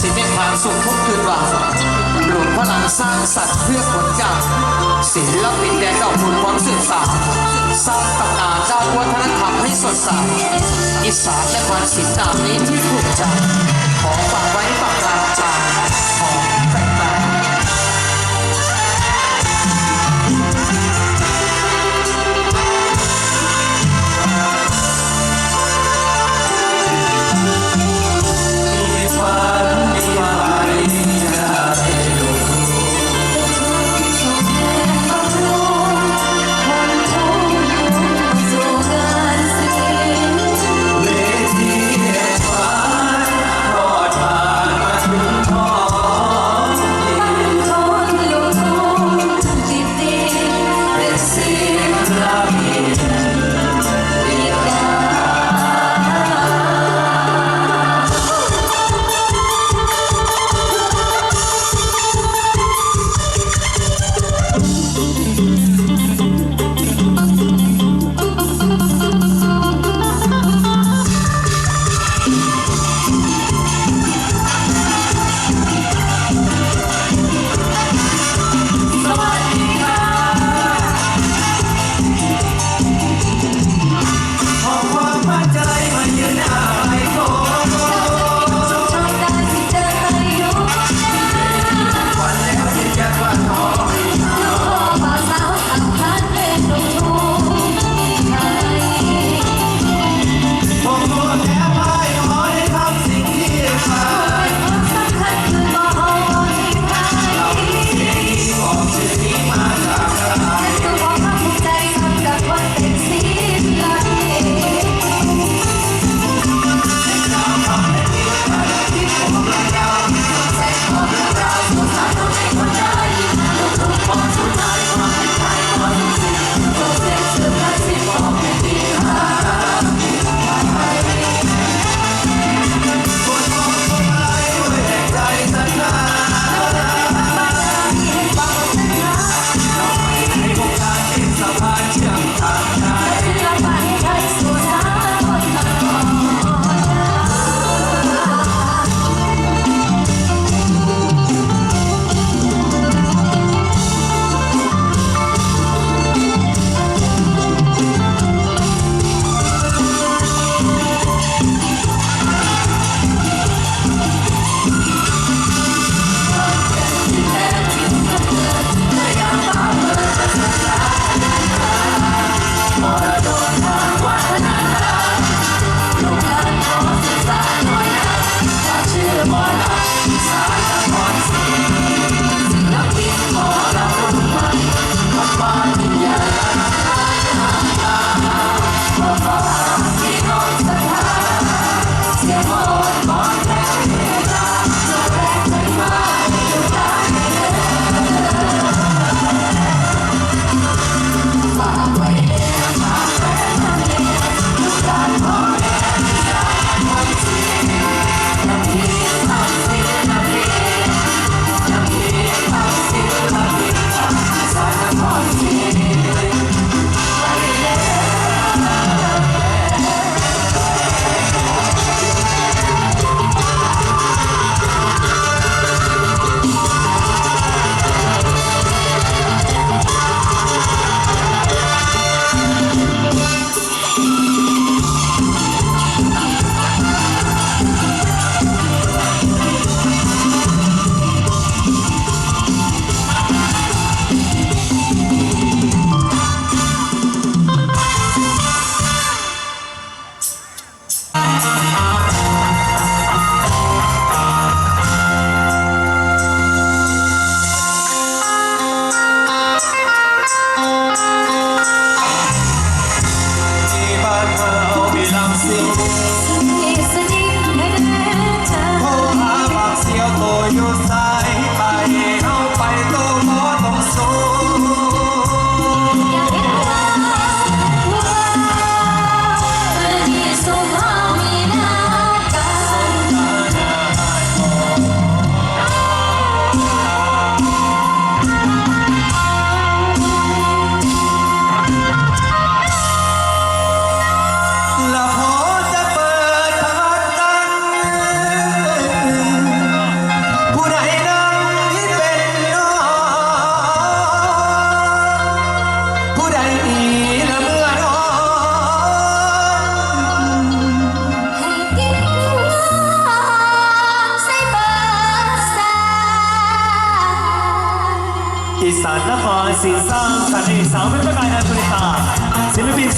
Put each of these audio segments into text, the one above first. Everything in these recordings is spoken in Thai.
ศิลป์ในความสุขทุกคืนวันรวมพลังสร้างสัตว์เพื่อผลจากศิลปินแดนดอกบุญความสื่อสารสร้างตำนานด้านวัฒนธรรมให้สดใสอีสานและความศิลป์ตามนี้ที่ถูกใจขอฝากไว้ฝากรางจา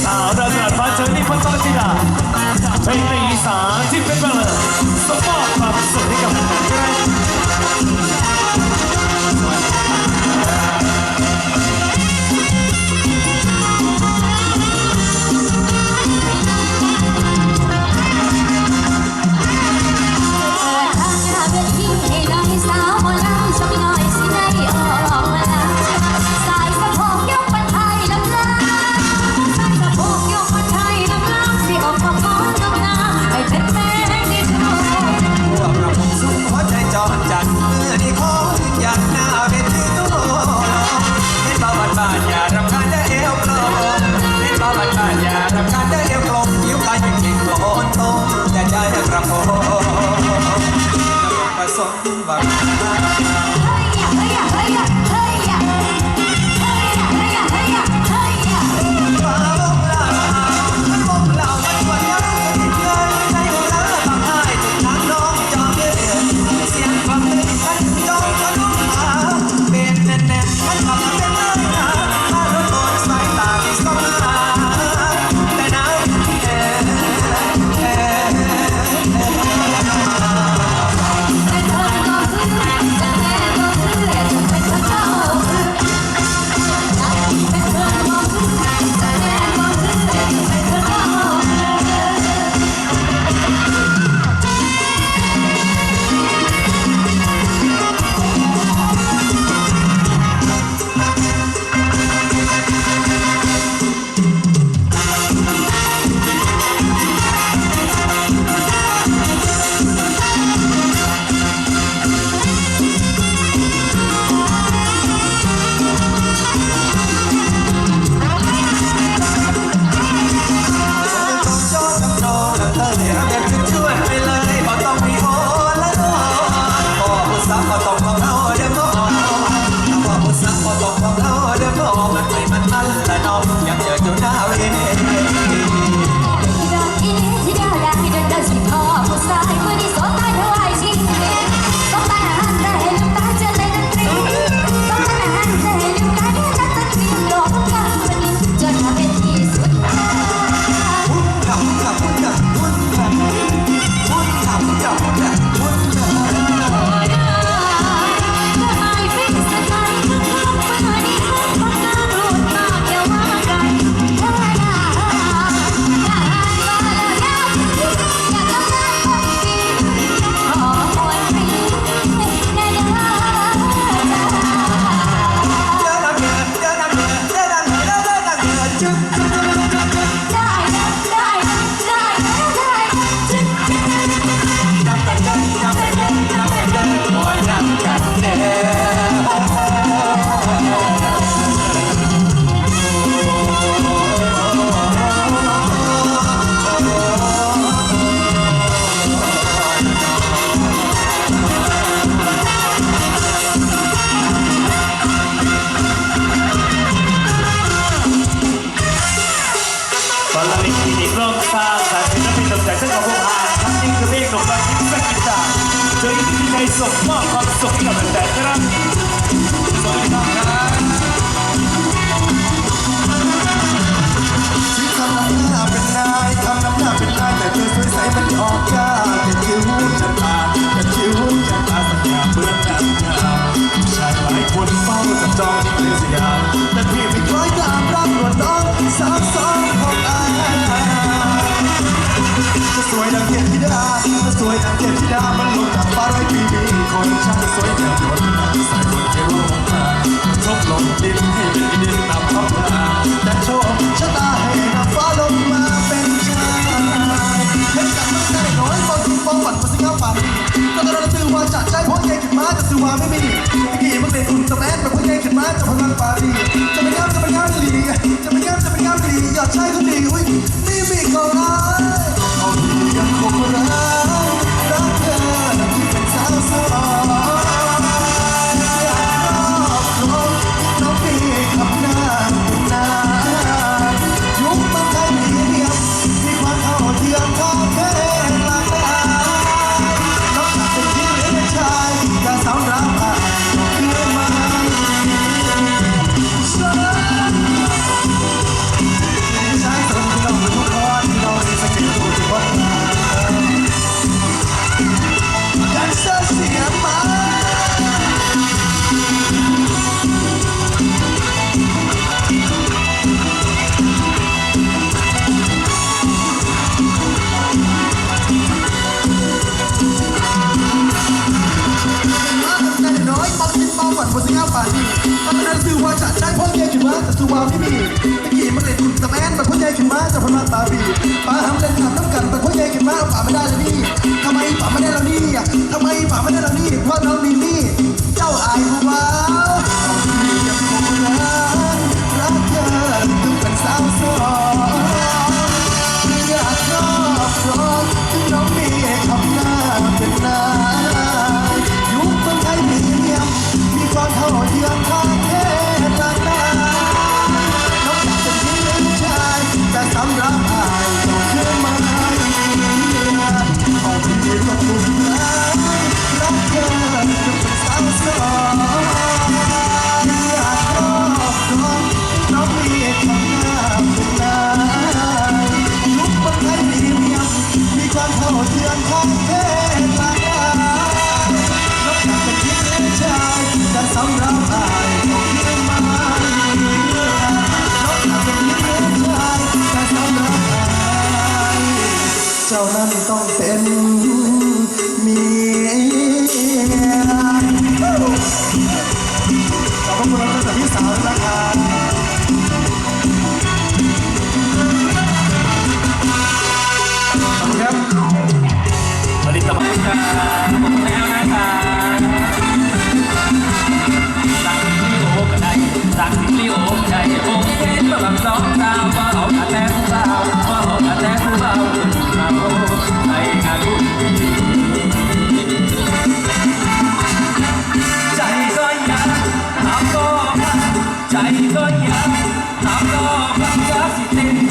자, 오다가 반전이 번쩍합니다. 자, So loving that, that เธาเดือนของเธ